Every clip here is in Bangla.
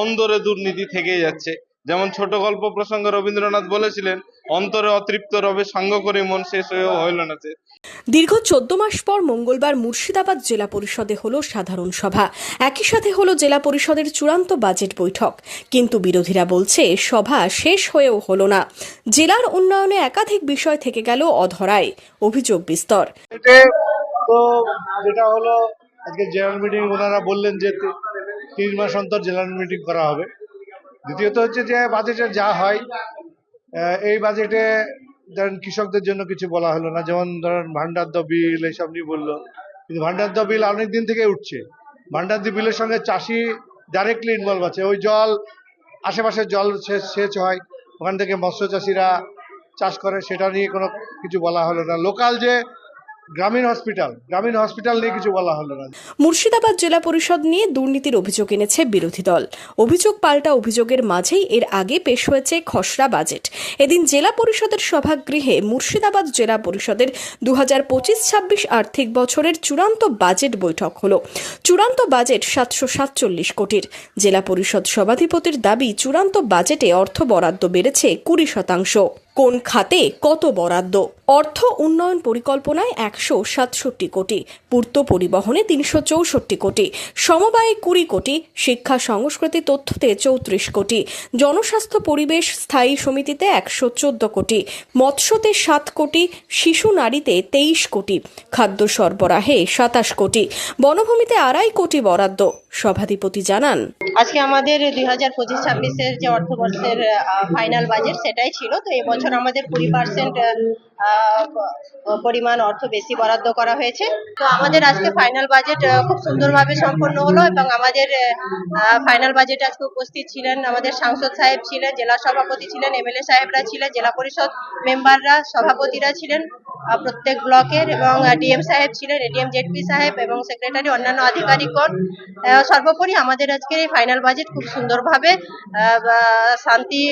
অন্দরে দুর্নীতি থেকেই যাচ্ছে। যেমন ছোট গল্প প্রসঙ্গে রবীন্দ্রনাথ বলেছিলেন অন্তরে অতৃপ্ত রবে সাঙ্গ করে মন শেষ হয়েও হইল না দীর্ঘ চোদ্দ মাস পর মঙ্গলবার মুর্শিদাবাদ জেলা পরিষদে হলো সাধারণ সভা। একই সাথে হলো জেলা পরিষদের চূড়ান্ত বাজেট বৈঠক। কিন্তু বিরোধীরা বলছে সভা শেষ হয়েও হলো না। জেলার উন্নয়নে একাধিক বিষয় থেকে গেল অধরায় অভিযোগ বিস্তর। তো যেটা হলো আজকে জেনারেল মিটিং ওনারা বললেন যে তিন মাস অন্তর জেনারেল মিটিং করা হবে। দ্বিতীয়ত হচ্ছে যে বাজেটে যা হয় এই বাজেটে ধরেন কৃষকদের জন্য কিছু বলা হলো না। যেমন ধরেন ভান্ডার বিল এইসব নিয়ে বলল। কিন্তু ভান্ডার বিল অনেক দিন থেকে উঠছে। ভান্ডার বিলের সঙ্গে চাষি ডাইরেক্টলি ইনভলভ আছে। ওই জল, আশেপাশে জল সেচ হয়। ওখান থেকে মৎস্য চাষিরা চাষ করে, সেটা নিয়ে কোনো কিছু বলা হলো না। লোকাল যে গ্রামীণ হসপিটাল গ্রামীণ হসপিটাল নিয়ে কিছু বলা হলো না। মুর্শিদাবাদ জেলা পরিষদ নিয়ে দুর্নীতির অভিযোগ এনেছে বিরোধী দল। অভিযোগ পাল্টা অভিযোগের মাঝেই এর আগে পেশ হয়েছে খসড়া বাজেট। এদিন জেলা পরিষদের সভাগৃহে মুর্শিদাবাদ জেলা পরিষদের দু হাজার পঁচিশ ছাব্বিশ আর্থিক বছরের চূড়ান্ত বাজেট বৈঠক হলো। চূড়ান্ত বাজেট সাতশো সাতচল্লিশ কোটির। জেলা পরিষদ সভাধিপতির দাবি, চূড়ান্ত বাজেটে অর্থ বরাদ্দ বেড়েছে কুড়ি শতাংশ। কোন খাতে কত বরাদ্দ? অর্থ উন্নয়ন পরিকল্পনায় একশো সাতষট্টি কোটি, পূর্ত পরিবহনে তিনশো চৌষট্টি কোটি, সমবায়ে কুড়ি কোটি, শিক্ষা সংস্কৃতি তথ্যতে চৌত্রিশ কোটি, জনস্বাস্থ্য পরিবেশ স্থায়ী সমিতিতে একশো চোদ্দ কোটি, মৎস্যতে সাত কোটি, শিশু নারীতে তেইশ কোটি, খাদ্য সরবরাহে সাতাশ কোটি, বনভূমিতে আড়াই কোটি বরাদ্দ, সভাধিপতি জানান। আজকে আমাদের দুই হাজার পঁচিশ ছাব্বিশের যে অর্থবর্ষের ফাইনাল বাজেট সেটাই ছিল, তো এবছর আমাদের কুড়ি পার্সেন্ট পরিমাণ অর্থ বেশি বরাদ্দ করা হয়েছে। তো আমাদের আজকে ফাইনাল বাজেট খুব সুন্দরভাবে সম্পন্ন হলো এবং আমাদের ফাইনাল বাজেট আজকে উপস্থিত ছিলেন আমাদের সাংসদ সাহেব ছিলেন, জেলা সভাপতি ছিলেন, এমএলএ সাহেবরা ছিলেন, জেলা পরিষদ মেম্বাররা সভাপতিরা ছিলেন। প্রত্যেক ব্লকের এবং ডিএম সাহেব ছিলেন এডিএম জেডপি সাহেব এবং সেক্রেটারি অন্যান্য আধিকারিকগণ। সর্বোপরি আমাদের আজকের এই ফাইনাল বাজেট খুব সুন্দরভাবে শান্তি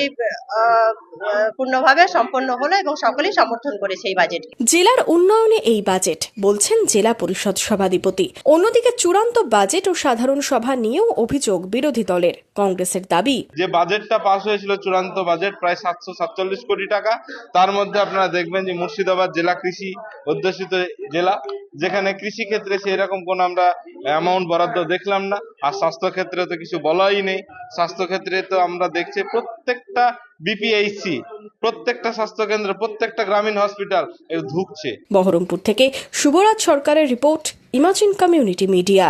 পূর্ণভাবে সম্পন্ন হলো এবং সকলেই সমর্থন করেছে এই বাজেট জেলার উন্নয়নে এই বাজেট বলছেন জেলা পরিষদ সভাধিপতি। অন্যদিকে চূড়ান্ত বাজেট ও সাধারণ সভা নিয়েও অভিযোগ বিরোধী দলের। কংগ্রেসের দাবি যে বাজেটটা পাস হয়েছিল চূড়ান্ত বাজেট প্রায় সাতশো সাতচল্লিশ কোটি টাকা। তার মধ্যে আপনারা দেখবেন যে মুর্শিদাবাদ জেলা কৃষি অধ্যুষিত জেলা, যেখানে কৃষি ক্ষেত্রে সেই রকম কোন আমরা অ্যামাউন্ট বরাদ্দ দেখলাম না। আর স্বাস্থ্য ক্ষেত্রে তো কিছু বলাই নেই। স্বাস্থ্য ক্ষেত্রে তো আমরা দেখছি প্রত্যেকটা বিপিএইচসি প্রত্যেকটা স্বাস্থ্য কেন্দ্র প্রত্যেকটা গ্রামীণ হসপিটাল ধুকছে বহরমপুর থেকে শুভরাজ সরকারের রিপোর্ট, ইমাজিন কমিউনিটি মিডিয়া।